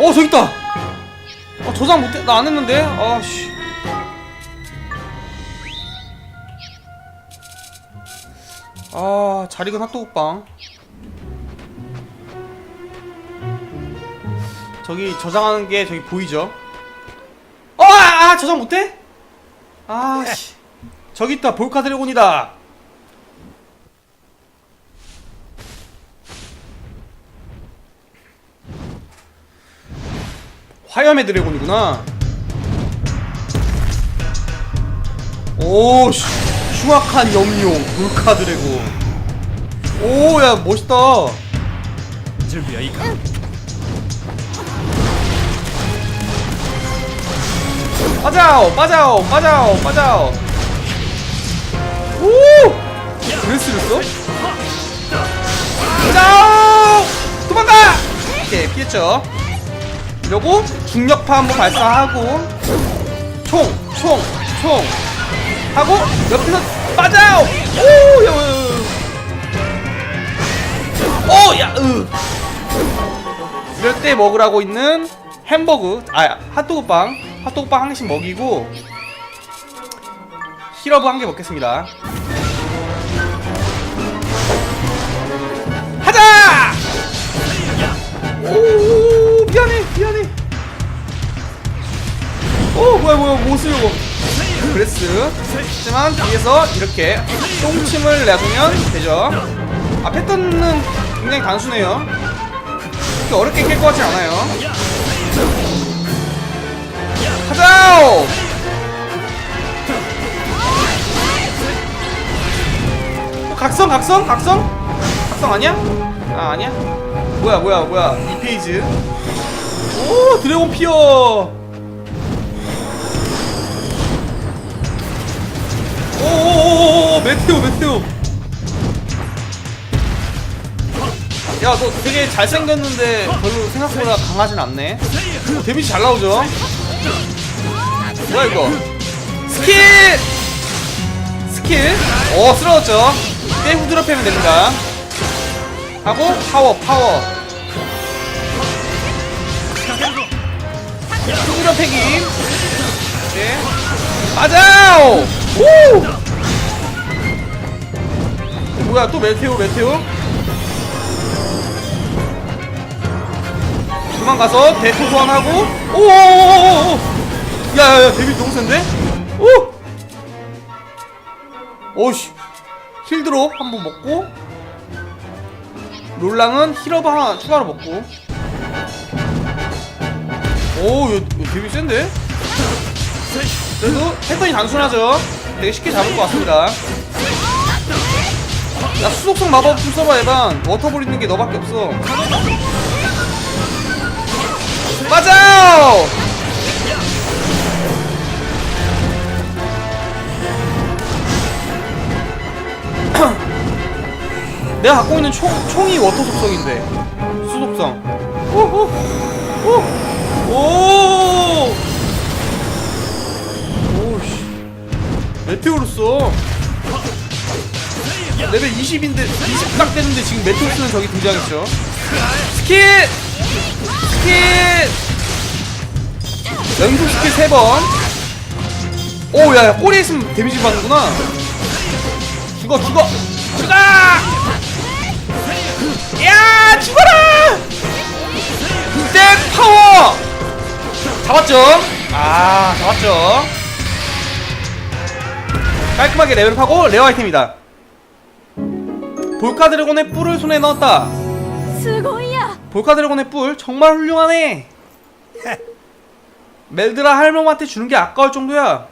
어 저기 있다. 어 저장 못해 나 안 했는데. 아씨. 아 잘 익은 핫도그빵. 저기 저장하는 게 저기 보이죠? 어, 아, 아 저장 못해? 아, 씨. 저기 있다, 볼카 드래곤이다. 화염의 드래곤이구나. 오, 씨. 흉악한 염용, 볼카 드래곤. 오, 야, 멋있다. 준비야 이까 빠자오 빠자오 빠자오 빠자오 오 드레스를 써? 빠자오 도망가 오케이 피했죠 이러고 중력파 한번 발사하고 총 총 총 하고 옆에서 빠자오 오야 오 야 으. 이럴 때 먹으라고 있는 햄버거 아 핫도그빵 핫도그빵 한 개씩 먹이고 히러브 한 개 먹겠습니다 스 하지만 뒤에서 이렇게 똥침을 내주면 되죠 아 패턴은 굉장히 단순해요 그렇게 어렵게 깰 것 같진 않아요 가자! 어, 각성 각성 각성? 각성 아니야? 아 아니야? 뭐야 뭐야 뭐야 이 페이지 오 드래곤 피어 야 너 되게 잘생겼는데 별로 생각보다 강하진 않네. 오, 데미지 잘 나오죠? 뭐야 이거? 스킬! 스킬? 오 쓰러졌죠? 이때 후드로 패면 됩니다. 하고 파워 파워. 후드로 패기. 네. 맞아요! 오 뭐야 또 메테오 메테오 도망 가서 대포 소환하고. 오오오오오 야야야 데뷔 너무 센데? 오! 오씨. 힐드롭 한번 먹고. 롤랑은 힐업 하나 추가로 먹고. 오 이거, 이거 데뷔 센데? 그래도 패턴이 단순하죠? 되게 쉽게 잡을 것 같습니다. 야 수속성 마법 좀 써봐 에반. 워터볼 있는 게 너밖에 없어 맞아요! 내가 갖고 있는 총, 총이 워터 속성인데 수속성 오오 오! 오씨 메테오로 써 레벨 20인데 20 딱 되는데 지금 메테오스는 저기 등장했죠. 스킬! 스킬! 연속 스킬 3번. 오 야야 꼬리에 있으면 데미지 받는구나. 죽어 죽어! 죽어! 야 죽어라! 땡 파워! 잡았죠? 아 잡았죠? 깔끔하게 레벨업하고 레어 아이템이다 볼카드래곤의 뿔을 손에 넣었다. 볼카드래곤의 뿔 정말 훌륭하네. 멜드라 할멈한테 주는 게 아까울 정도야.